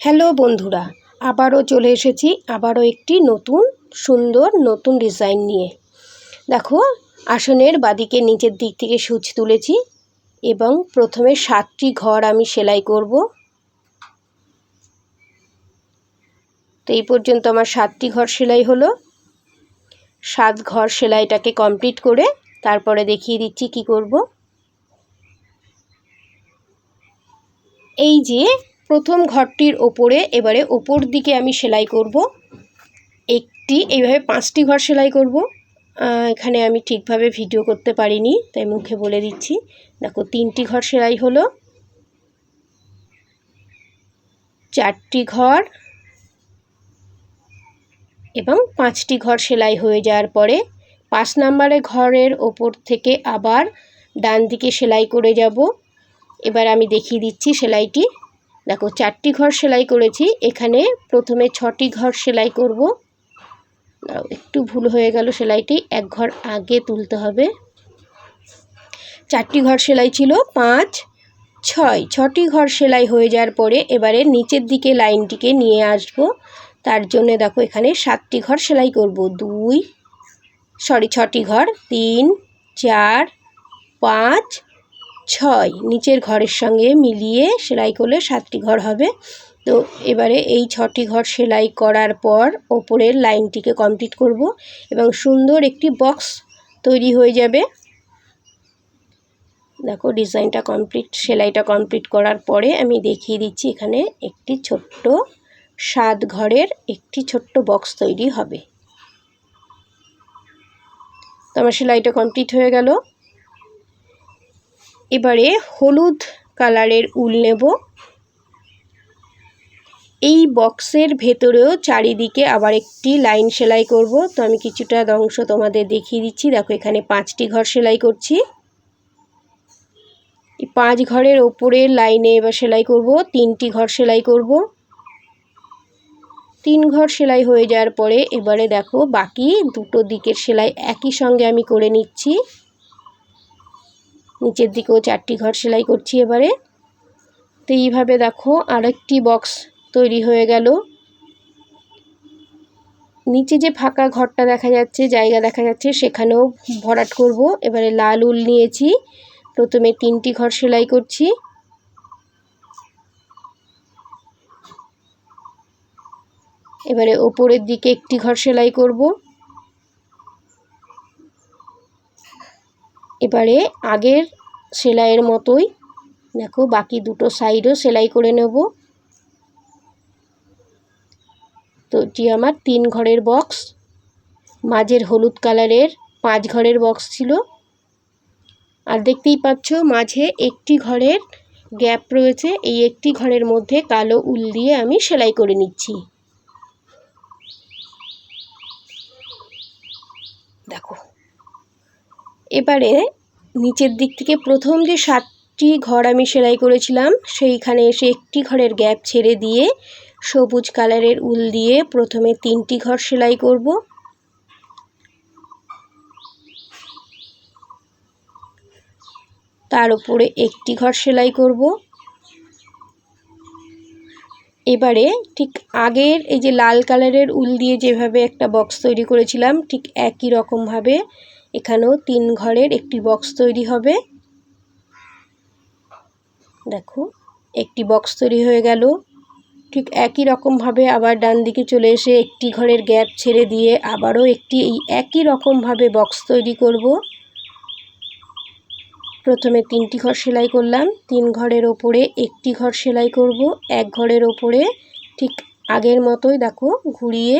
Hello বন্ধুরা, আবারও চলে এসেছি, আবারও একটি নতুন, সুন্দর, নতুন ডিজাইন নিয়ে। দেখো, আসনের বাদিকে নিচের দিক থেকে সূচ তুলেছি এবং প্রথমে সাতটি ঘর আমি সেলাই করব। তো এই পর্যন্ত আমার সাতটি ঘর সেলাই হলো। সাত ঘর সেলাইটাকে কমপ্লিট করে তারপরে দেখিয়ে দিচ্ছি কি করব। এই যে প্রথম ঘরটির ওপরে, এবারে ওপর দিকে আমি সেলাই করব। একটি, এইভাবে পাঁচটি ঘর সেলাই করব। এখানে আমি ঠিকভাবে ভিডিও করতে পারিনি, তাই মুখে বলে দিচ্ছি। দেখো, তিনটি ঘর সেলাই হলো। চারটি ঘর এবং পাঁচটি ঘর সেলাই হয়ে যাওয়ার পরে পাঁচ নাম্বারে ঘরের ওপর থেকে আবার ডান দিকে সেলাই করে যাব। এবার আমি দেখিয়ে দিচ্ছি সেলাইটি। দেখো, চারটি ঘর সেলাই করেছি। এখানে প্রথমে ছটি ঘর সেলাই করব। একটু ভুল হয়ে গেল সেলাইটি। এক ঘর আগে তুলতে হবে। চারটি ঘর সেলাই ছিল। পাঁচ, ছয়। ছটি ঘর সেলাই হয়ে যাওয়ার পরে এবারে নিচের দিকে লাইনটিকে নিয়ে আসব। তার জন্য দেখো, এখানে সাতটি ঘর সেলাই করব। দুই, সরি, ছটি ঘর। তিন, চার, পাঁচ ছয়। নিচের ঘরের সঙ্গে মিলিয়ে সেলাই করলে সাতটি ঘর হবে। তো এবারে এই ছটি ঘর সেলাই করার পর ওপরের লাইনটিকে কমপ্লিট করব এবং সুন্দর একটি বক্স তৈরি হয়ে যাবে। দেখো, ডিজাইনটা কমপ্লিট, সেলাইটা কমপ্লিট করার পরে আমি দেখিয়ে দিচ্ছি এখানে একটি ছোট্ট সাত ঘরের একটি ছোট্ট বক্স তৈরি হবে। তো আমার সেলাইটা কমপ্লিট হয়ে গেল। এবারে হলুদ কালারের উল নেব। এই বক্সের ভেতরেও চারিদিকে আবার একটি লাইন সেলাই করব। তো আমি কিছুটা অংশ তোমাদের দেখিয়ে দিচ্ছি। দেখো, এখানে পাঁচটি ঘর সেলাই করছি। পাঁচ ঘরের ওপরের লাইনে এবার সেলাই করব। তিনটি ঘর সেলাই করব। তিন ঘর সেলাই হয়ে যাওয়ার পরে এবারে দেখো, বাকি দুটো দিকের সেলাই একই সঙ্গে আমি করে নিচ্ছি। নিচের দিকেও চারটি ঘর সেলাই করছি এবারে। তো এইভাবে দেখো আরেকটি বক্স তৈরি হয়ে গেল। নিচে যে ফাঁকা ঘরটা দেখা যাচ্ছে, জায়গা দেখা যাচ্ছে, সেখানেও ভরাট করব। এবারে লাল উল নিয়েছি। প্রথমে তিনটি ঘর সেলাই করছি। এবারে ওপরের দিকে একটি ঘর সেলাই করব। এবারে আগের সেলাইয়ের মতোই, দেখো বাকি দুটো সাইডও সেলাই করে নেব। তো এটি আমার তিন ঘরের বক্স মাঝের হলুদ কালারের পাঁচ ঘরের বক্স ছিল। আর দেখতেই পাচ্ছ মাঝে একটি ঘরের গ্যাপ রয়েছে, এই একটি ঘরের মধ্যে কালো উল দিয়ে আমি সেলাই করে নিচ্ছি। দেখো, এবারে নিচের দিক থেকে প্রথম যে সাতটি ঘর আমি সেলাই করেছিলাম, সেইখানে এসে একটি ঘরের গ্যাপ ছেড়ে দিয়ে সবুজ কালারের উল দিয়ে প্রথমে তিনটি ঘর সেলাই করব। তার উপরে একটি ঘর সেলাই করব। এবারে ঠিক আগের এই যে লাল কালারের উল দিয়ে যেভাবে একটা বক্স তৈরি করেছিলাম, ঠিক একই রকমভাবে এখানেও তিন ঘরের একটি বক্স তৈরি হবে। দেখো, একটি বক্স তৈরি হয়ে গেল। ঠিক একই রকমভাবে আবার ডান দিকে চলে এসে একটি ঘরের গ্যাপ ছেড়ে দিয়ে আবারও একটি এই একই রকমভাবে বক্স তৈরি করব। প্রথমে তিনটি ঘর সেলাই করলাম। তিন ঘরের ওপরে একটি ঘর সেলাই করব। এক ঘরের ওপরে ঠিক আগের মতোই দেখো, ঘুরিয়ে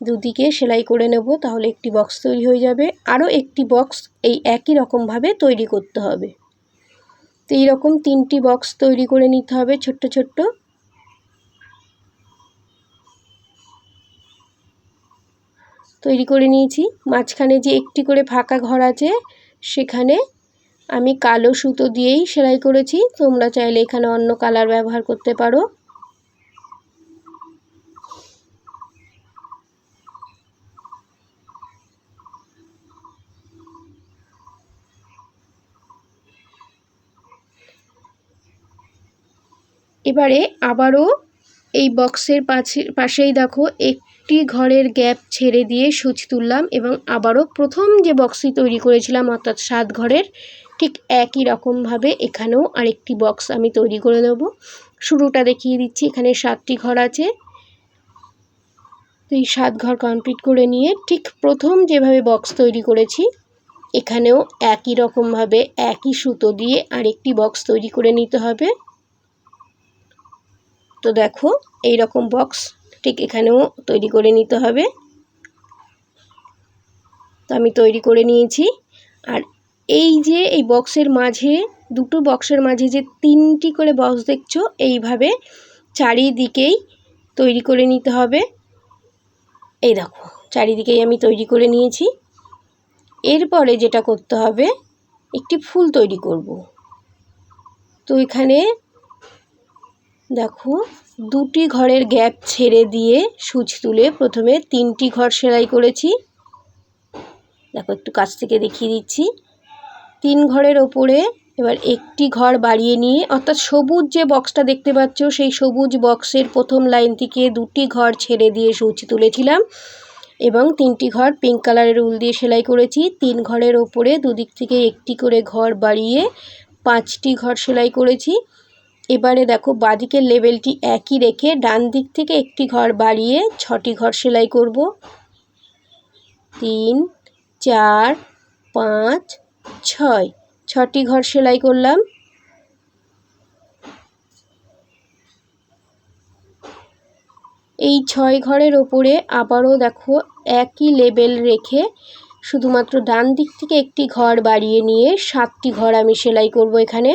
দুদিকে সেলাই করে নেব, তাহলে একটি বক্স তৈরি হয়ে যাবে। আরও একটি বক্স এই একই রকমভাবে তৈরি করতে হবে। তো এইরকম তিনটি বক্স তৈরি করে নিতে হবে ছোট্ট ছোট্ট। তৈরি করে নিয়েছি। মাঝখানে যে একটি করে ফাঁকা ঘর আছে, সেখানে আমি কালো সুতো দিয়েই সেলাই করেছি। তোমরা চাইলে এখানে অন্য কালার ব্যবহার করতে পারো। এবারে আবারও এই বক্সের পাশে পাশেই দেখো একটি ঘরের গ্যাপ ছেড়ে দিয়ে সুচ তুললাম এবং আবারও প্রথম যে বক্সটি তৈরি করেছিলাম অর্থাৎ সাত ঘরের, ঠিক একই রকমভাবে এখানেও আরেকটি বক্স আমি তৈরি করে নেব শুরুটা দেখিয়ে দিচ্ছি, এখানে সাতটি ঘর আছে। তো এই সাত ঘর কমপ্লিট করে নিয়ে ঠিক প্রথম যেভাবে বক্স তৈরি করেছি, এখানেও একই রকমভাবে একই সুতো দিয়ে আরেকটি বক্স তৈরি করে নিতে হবে। তো দেখো এই রকম বক্স ঠিক এখানেও তৈরি করে নিতে হবে। তো আমি তৈরি করে নিয়েছি। আর এই যে এই বক্সের মাঝে, দুটো বক্সের মাঝে যে তিনটি করে বক্স দেখছ, এইভাবে চারিদিকেই তৈরি করে নিতে হবে। এই দেখো, চারিদিকেই আমি তৈরি করে নিয়েছি। এরপরে যেটা করতে হবে, একটি ফুল তৈরি করব। তো এখানে দেখো, দুটি ঘরের গ্যাপ ছেড়ে দিয়ে সুচ তুলে প্রথমে তিনটি ঘর সেলাই করেছি। দেখো, একটু কাছ থেকে দেখিয়ে দিচ্ছি। তিন ঘরের ওপরে এবার একটি ঘর বাড়িয়ে নিয়ে, অর্থাৎ সবুজ যে বক্সটা দেখতে পাচ্ছ, সেই সবুজ বক্সের প্রথম লাইন থেকে দুটি ঘর ছেড়ে দিয়ে সুচ তুলেছিলাম এবং তিনটি ঘর পিঙ্ক কালারের উল দিয়ে সেলাই করেছি। তিন ঘরের ওপরে দুদিক থেকে একটি করে ঘর বাড়িয়ে পাঁচটি ঘর সেলাই করেছি। এবারে দেখো বাঁদিকের লেভেলটি একই রেখে ডান দিক থেকে একটি ঘর বাড়িয়ে ছটি ঘর সেলাই করব। তিন, চার, পাঁচ, ছয়। ছটি ঘর সেলাই করলাম। এই ছয় ঘরের ওপরে আবারও দেখো একই লেবেল রেখে শুধুমাত্র ডান দিক থেকে একটি ঘর বাড়িয়ে নিয়ে সাতটি ঘর আমি সেলাই করব এখানে।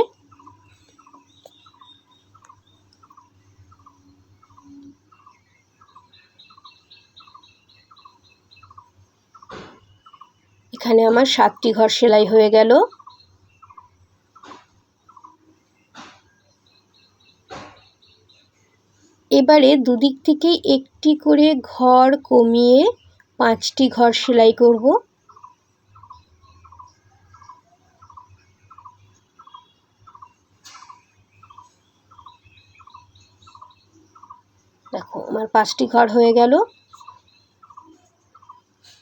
এখানে আমার সাতটি ঘর সেলাই হয়ে গেল। এবারে দুদিক থেকে একটি করে ঘর কমিয়ে পাঁচটি ঘর সেলাই করব। দেখো, আমার পাঁচটি ঘর হয়ে গেল।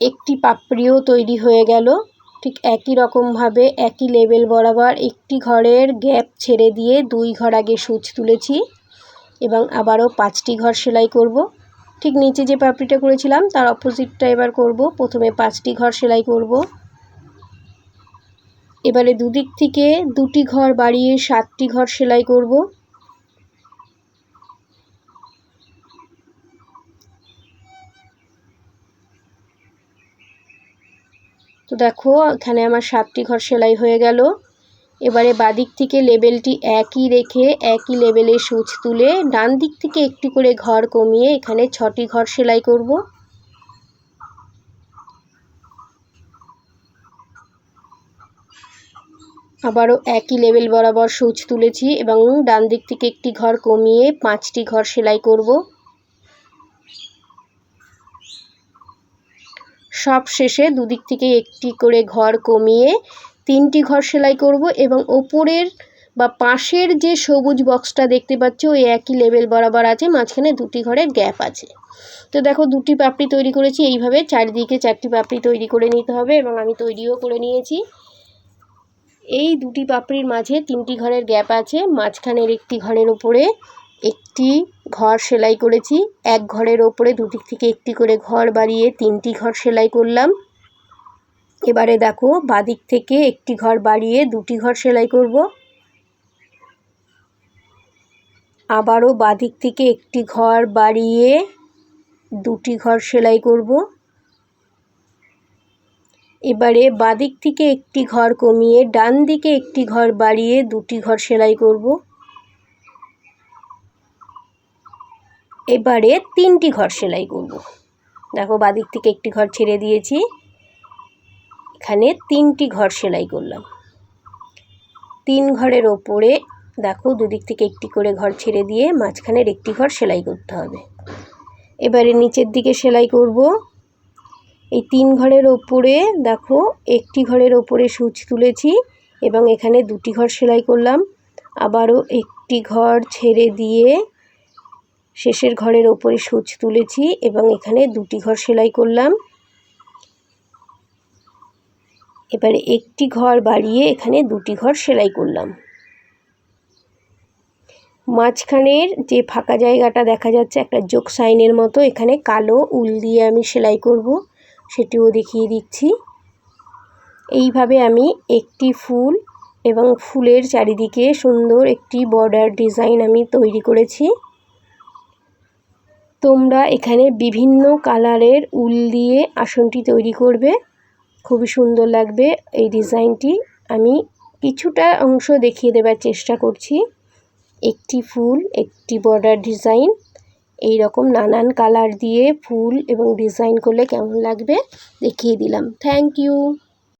একটি পাপড়িও তৈরি হয়ে গেল। ঠিক একই রকমভাবে একই লেভেল বরাবর একটি ঘরের গ্যাপ ছেড়ে দিয়ে দুই ঘর আগে সুচ তুলেছি এবং আবারও পাঁচটি ঘর সেলাই করব। ঠিক নিচে যে পাপড়িটা করেছিলাম, তার অপোজিটটা এবার করব। প্রথমে পাঁচটি ঘর সেলাই করব। এবারে দুদিক থেকে দুটি ঘর বাড়িয়ে সাতটি ঘর সেলাই করব। তো দেখো, এখানে আমার সাতটি ঘর সেলাই হয়ে গেল। এবারে বাদিক থেকে লেবেলটি একই রেখে, একই লেবেলে সুচ তুলে ডান দিক থেকে একটি করে ঘর কমিয়ে এখানে ছটি ঘর সেলাই করব। আবারও একই লেবেল বরাবর সুচ তুলেছি এবং ডান দিক থেকে একটি ঘর কমিয়ে পাঁচটি ঘর সেলাই করব। সব শেষে দুদিক থেকে একটি করে ঘর কমিয়ে তিনটি ঘর সেলাই করব এবং ওপরের বা পাশের যে সবুজ বক্সটা দেখতে পাচ্ছ, ওই একই লেভেল বরাবর আছে, মাঝখানে দুটি ঘরের গ্যাপ আছে। তো দেখো, দুটি পাপড়ি তৈরি করেছি, এইভাবে চারিদিকে চারটি পাপড়ি তৈরি করে নিতে হবে এবং আমি তৈরিও করে নিয়েছি। এই দুটি পাপড়ির মাঝে তিনটি ঘরের গ্যাপ আছে, মাঝখানের একটি ঘরের ওপরে একটি ঘর সেলাই করেছি। এক ঘরের ওপরে দুদিক থেকে একটি করে ঘর বাড়িয়ে তিনটি ঘর সেলাই করলাম। এবারে দেখো, বাদিক থেকে একটি ঘর বাড়িয়ে দুটি ঘর সেলাই করব। আবারও বাদিক থেকে একটি ঘর বাড়িয়ে দুটি ঘর সেলাই করব। এবারে বাদিক থেকে একটি ঘর কমিয়ে ডান দিকে একটি ঘর বাড়িয়ে দুটি ঘর সেলাই করব। এবারে তিনটি ঘর সেলাই করব। দেখো বাদিক থেকে একটি ঘর ছেড়ে দিয়েছি। এখানে তিনটি ঘর সেলাই করলাম। তিন ঘরের ওপরে দেখো দুদিক থেকে একটি করে ঘর ছেড়ে দিয়ে মাঝখানের একটি ঘর সেলাই করতে হবে। এবারে নিচের দিকে সেলাই করব। এই তিন ঘরের ওপরে দেখো একটি ঘরের ওপরে সুচ তুলেছি এবং এখানে দুটি ঘর সেলাই করলাম। আবারও একটি ঘর ছেড়ে দিয়ে শেষের ঘরের ওপরে সূচ তুলেছি এবং এখানে দুটি ঘর সেলাই করলাম। এবারে একটি ঘর বাড়িয়ে এখানে দুটি ঘর সেলাই করলাম। মাঝখানের যে ফাঁকা জায়গাটা দেখা যাচ্ছে, একটা যোগ সাইনের মতো, এখানে কালো উল দিয়ে আমি সেলাই করব, সেটিও দেখিয়ে দিচ্ছি। এইভাবে আমি একটি ফুল এবং ফুলের চারিদিকে সুন্দর একটি বর্ডার ডিজাইন আমি তৈরি করেছি। তোমরা এখানে বিভিন্ন কালারের উল দিয়ে আসনটি তৈরি করবে। খুবই সুন্দর লাগবে এই ডিজাইনটি। আমি কিছুটা অংশ দেখিয়ে দেবার চেষ্টা করছি। একটি ফুল, একটি বর্ডার ডিজাইন। এই রকম নানান কালার দিয়ে ফুল এবং ডিজাইন করলে কেমন লাগবে দেখিয়ে দিলাম। Thank you.